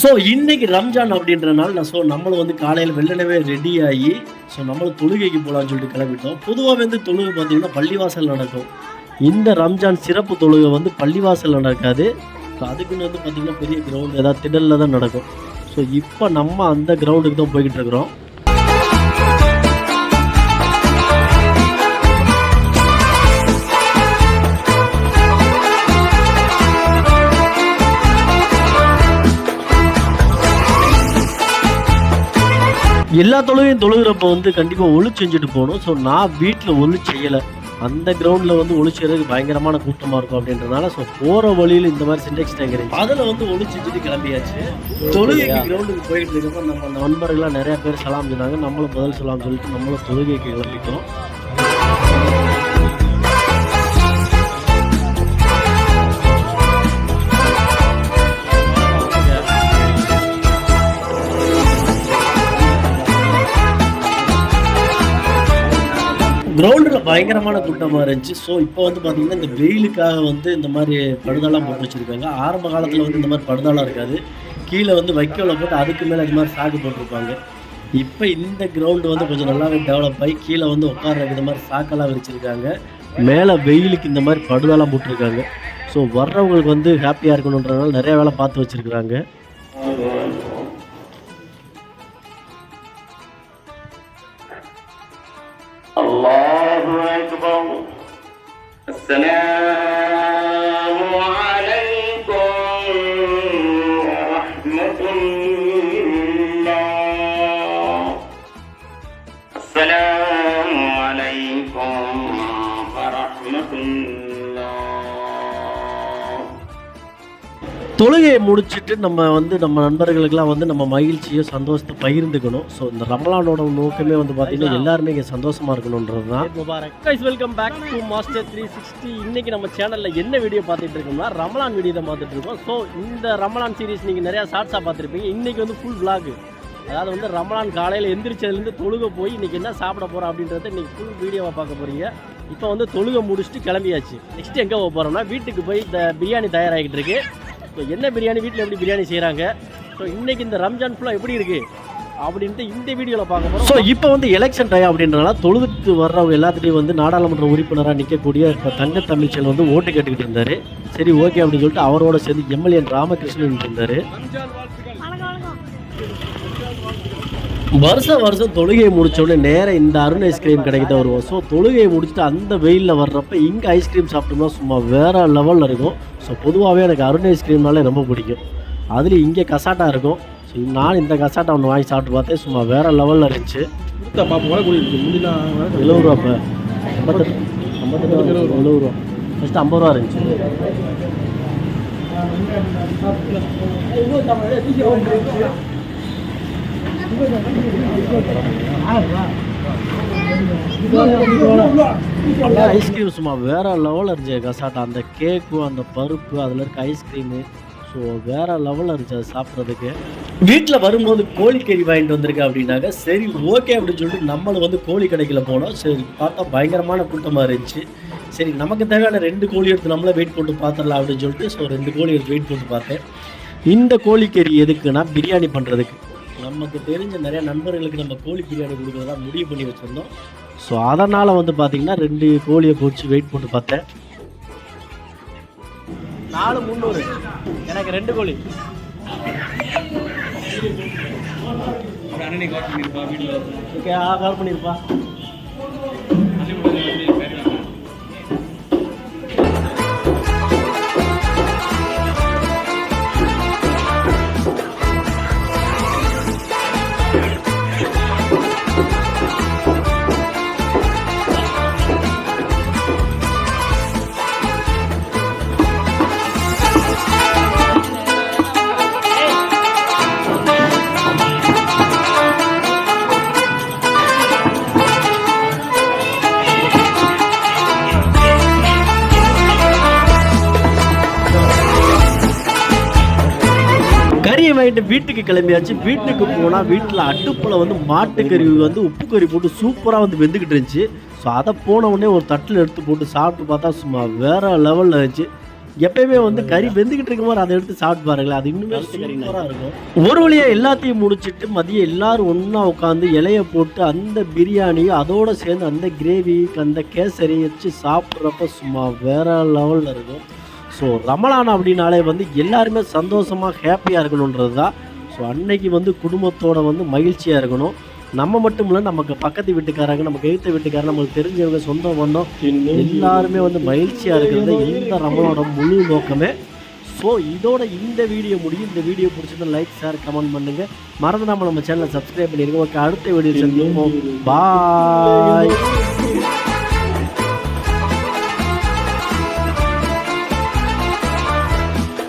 So இன்னைக்கு ரம்ஜான் அப்படின்றனால நான் ஸோ நம்மளும் வந்து காலையில் வெள்ளனவே ரெடி ஆகி ஸோ நம்மளும் தொழுகைக்கு போகலான்னு சொல்லிட்டு கிளம்பிட்டோம். பொதுவாக வந்து தொழுகை பார்த்தீங்கன்னா பள்ளிவாசல் நடக்கும். இந்த ரம்ஜான் சிறப்பு தொழுகை வந்து பள்ளிவாசலில் நடக்காது. ஸோ அதுக்குன்னு வந்து பார்த்தீங்கன்னா பெரிய கிரவுண்ட் ஏதாவது திடலில் தான் நடக்கும். ஸோ இப்போ நம்ம அந்த கிரவுண்டுக்கு தான் போய்கிட்டு இருக்கிறோம். எல்லா தொழுகையும் தொழுகிறப்ப வந்து கண்டிப்பாக ஒளி செஞ்சுட்டு போகணும். ஸோ நான் வீட்டில் ஒளி செய்யலை. அந்த கிரவுண்டில் வந்து ஒளி செய்யறதுக்கு பயங்கரமான கூட்டமாக இருக்கும் அப்படின்றதுனால ஸோ போகிற வழியில் இந்த மாதிரி சிண்டெக்ஸ் டேங்க் அதில் வந்து ஒளி செஞ்சுட்டு கிளம்பியாச்சு. தொழுகைக்கு கிரவுண்டுக்கு போயிட்டு இருக்கப்ப நம்ம அந்த நண்பர்கள்லாம் நிறைய பேர் சலாம் சொன்னாங்க நம்மளும் பதில் சலாம் சொல்லிட்டு நம்மளும் தொழுகைக்கு கிளம்பிட்டோம். கிரவுண்டில் பயங்கரமான கூட்டமாக இருந்துச்சு. ஸோ இப்போ வந்து பார்த்தீங்கன்னா இந்த வெயிலுக்காக வந்து இந்த மாதிரி படுதாலாம் போட்டு வச்சுருக்காங்க. ஆரம்ப காலத்தில் வந்து இந்த மாதிரி படுதாலாம் இருக்காது. கீழே வந்து வைக்கோல போட்டு அதுக்கு மேலே இது மாதிரி சாக்கு போட்டிருப்பாங்க. இப்போ இந்த கிரவுண்டு வந்து கொஞ்சம் நல்லாவே டெவலப் ஆகி கீழே வந்து உட்கார இந்த மாதிரி சாக்கெல்லாம் விரிச்சிருக்காங்க. மேலே வெயிலுக்கு இந்த மாதிரி படுதாலாம் போட்டிருக்காங்க. ஸோ வர்றவங்களுக்கு வந்து ஹாப்பியாக இருக்கணுன்றனால நிறைய வேலை பார்த்து வச்சுருக்குறாங்க. الله أكبر السلام தொழுகையை முடிச்சுட்டு நம்ம வந்து நம்ம நண்பர்களுக்கெல்லாம் வந்து நம்ம மகிழ்ச்சியோ சந்தோஷத்தை பகிர்ந்துக்கணும். ஸோ இந்த ரமலானோட நோக்கமே வந்து பார்த்தீங்கன்னா எல்லாருமே இங்கே சந்தோஷமா இருக்கணுன்றது தான் welcome back to master three sixty இன்னைக்கு நம்ம சேனலில் என்ன வீடியோ பார்த்துட்டு இருக்கோம்னா ரமலான் வீடியோ தான் பார்த்துட்டு இருக்கோம். ஸோ இந்த ரமலான் சீரிஸ் நீங்கள் நிறையா ஷார்ட்ஸாக பார்த்துருப்பீங்க. இன்னைக்கு வந்து ஃபுல் vlog. அதாவது வந்து ரமலான் காலையில் எந்திரிச்சதுலேருந்து தொழுகை போய் இன்னைக்கு என்ன சாப்பிட போகிறோம் அப்படின்றத இன்னைக்கு ஃபுல் வீடியோவை பார்க்க போகிறீங்க இப்போ வந்து தொழுகை முடிச்சுட்டு கிளம்பியாச்சு. நெக்ஸ்ட் எங்கே போக போகிறோம்னா வீட்டுக்கு போய் இந்த பிரியாணி தயாராகிட்டு இருக்கு. ஸோ என்ன பிரியாணி வீட்டில் எப்படி பிரியாணி செய்கிறாங்க ஸோ இன்னைக்கு இந்த ரம்ஜான் ஃபுல்லாக எப்படி இருக்குது அப்படின்ட்டு இந்த வீடியோவில் பார்க்க போகிறோம் ஸோ இப்போ வந்து எலெக்ஷன் டைம் அப்படின்றனால தொழுதுக்கு வர்றவங்க எல்லாத்துட்டையும் வந்து நாடாளுமன்ற உறுப்பினராக நிற்கக்கூடிய இப்போ தங்க தமிழ்ச்சல் வந்து ஓட்டு கேட்டுக்கிட்டு இருந்தார். சரி ஓகே அப்படின்னு சொல்லிட்டு அவரோட சேர்ந்து எம்எல்ஏ ராமகிருஷ்ணன் இருந்தார் வருஷம் வருஷம் தொழுகையை முடிச்ச உடனே நேராக இந்த அருண் ஐஸ்கிரீம் கடைக்கு தான் வருவோம். ஸோ தொழுகையை முடிச்சுட்டு அந்த வெயிலில் வர்றப்ப இங்கே ஐஸ்கிரீம் சாப்பிட்டோம்னா சும்மா வேற லெவலில் இருக்கும். ஸோ பொதுவாகவே எனக்கு அருண் ஐஸ்கிரீம்னாலே ரொம்ப பிடிக்கும். அதுலேயும் இங்கே கசாட்டா இருக்கும். ஸோ நான் இந்த கசாட்டா ஒன்று வாங்கி சாப்பிட்டு பார்த்தேன். சும்மா வேற லெவலில் இருந்துச்சு. எழுபது ரூபா இப்போ ஐம்பத்தெட்டு ஐம்பத்தெட்டு எழுபது ரூபா. ஃபஸ்ட்டு ஐம்பது ரூபா இருந்துச்சு. ஐஸ்கிரீம் சும்மா வேற லெவலில் இருந்துச்சு கசாட்டா அந்த கேக்கும் அந்த பருப்பு அதில் இருக்க ஐஸ்கிரீமு ஸோ வேற லெவலில் இருந்துச்சு அது சாப்பிட்றதுக்கு. வீட்டில் வரும்போது கோழிக்கறி வாங்கிட்டு வந்திருக்கேன் அப்படின்னாக்க சரி ஓகே அப்படின்னு சொல்லிட்டு நம்மளும் வந்து கோழி கடைக்குள்ள போனோம். சரி பார்த்தா பயங்கரமான கூட்டமாக இருந்துச்சு. சரி நமக்கு தேவையான ரெண்டு கோழி எடுத்து நம்மளே வெயிட் போட்டு பார்த்துடலாம் அப்படின்னு சொல்லிட்டு ஸோ ரெண்டு கோழி எடுத்து வெயிட் போட்டு பார்த்தேன். இந்த கோழிக்கறி எதுக்குன்னா பிரியாணி பண்ணுறதுக்கு நமக்கு தெரிஞ்ச நிறைய நண்பர்களுக்கு நம்ம கோழி பிரியாணி கொடுக்குறதா முடிவு பண்ணி வச்சுருந்தோம். ஸோ அதனால் வந்து பார்த்தீங்கன்னா ரெண்டு கோழியை பொறிச்சு வெயிட் போட்டு பார்த்தேன். நாலு முந்நூறு. எனக்கு ரெண்டு கோழி. ஓகே ஆ கால் பண்ணியிருப்பா கறியை வாங்கிட்டு வீட்டுக்கு கிளம்பியாச்சு. வீட்டுக்கு போனால் வீட்டில் அடுப்பில் வந்து மாட்டுக்கறி வந்து உப்பு கறி போட்டு சூப்பராக வந்து வெந்துக்கிட்டு இருந்துச்சு. ஸோ அதை போன உடனே ஒரு தட்டில் எடுத்து போட்டு சாப்பிட்டு பார்த்தா சும்மா வேற லெவலில் இருந்துச்சு. எப்பயுமே வந்து கறி வெந்துக்கிட்டு இருக்கும்போது அதை எடுத்து சாப்பிட்டு பாருங்களேன். அது இன்னுமே சூப்பராக இருக்கும். ஒரு வழியாக எல்லாத்தையும் முடிச்சிட்டு மதியம் எல்லாரும் ஒன்றா உட்காந்து இலைய போட்டு அந்த பிரியாணியும் அதோட சேர்ந்து அந்த கிரேவி அந்த கேசரி வச்சு சாப்பிட்றப்ப சும்மா வேற லெவலில் இருக்கும். ஸோ ரமலான் அப்படின்னாலே வந்து எல்லாருமே சந்தோஷமாக ஹாப்பியாக இருக்கணுன்றது தான். ஸோ அன்னைக்கு வந்து குடும்பத்தோட வந்து மகிழ்ச்சியாக இருக்கணும். நம்ம மட்டும் இல்லை நமக்கு பக்கத்து வீட்டுக்காரங்க நமக்கு எழுத்த வீட்டுக்காரங்க நமக்கு தெரிஞ்சவங்க சொந்த பந்தம் எல்லாருமே வந்து மகிழ்ச்சியாக இருக்கிறது இந்த ரமலோட முழு நோக்கமே. ஸோ இதோட இந்த வீடியோ முடியும் இந்த வீடியோ பிடிச்சதை லைக் ஷேர் கமெண்ட் பண்ணுங்க. மறந்து நம்ம நம்ம சேனலை சப்ஸ்கிரைப் பண்ணியிருக்கோம் ஓகே அடுத்த வீடியோ சந்திப்போம். பாய்